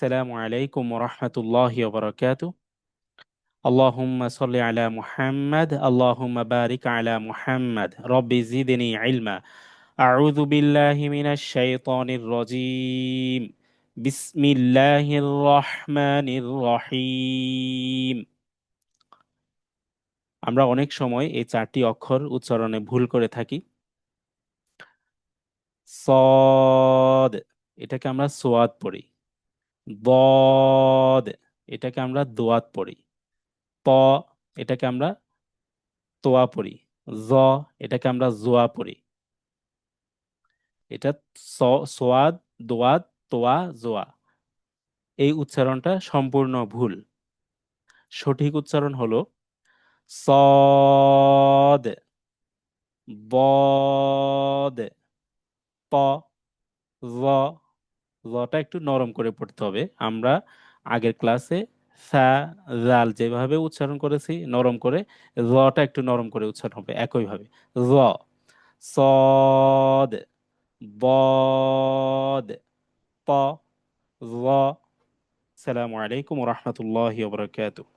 السلام عليكم ورحمة الله وبركاته اللهم صل على محمد اللهم بارك على محمد رب زدني علما أعوذ بالله من الشيطان الرجيم بسم الله الرحمن الرحيم আমরা অনেক সময় এই চারটি অক্ষর উচ্চারণে ভুল করে থাকি সদ এটাকে আমরা সোয়াদ পড়ি বদ, এটাকে আমরা দোয়াত পড়ি। ত এটাকে আমরা তোয়া পড়ি। জ, এটাকে আমরা জোয়া পড়ি। এটা সোয়াদ, দোয়াত, তোয়া, জোয়া। এই উচ্চারণটা সম্পূর্ণ ভুল। সঠিক উচ্চারণ হলো সদ, বদ, প, জ জটা একটু নরম করে পড়তে হবে। আমরা আগের ক্লাসে সা, জাল যেভাবে উচ্চারণ করেছি নরম করে, লটা একটু নরম করে উচ্চারণ হবে একইভাবে। জ সদ, বদ, প, ল। সালামু আলাইকুম রহমতুল্লাহ বরকাতুহ।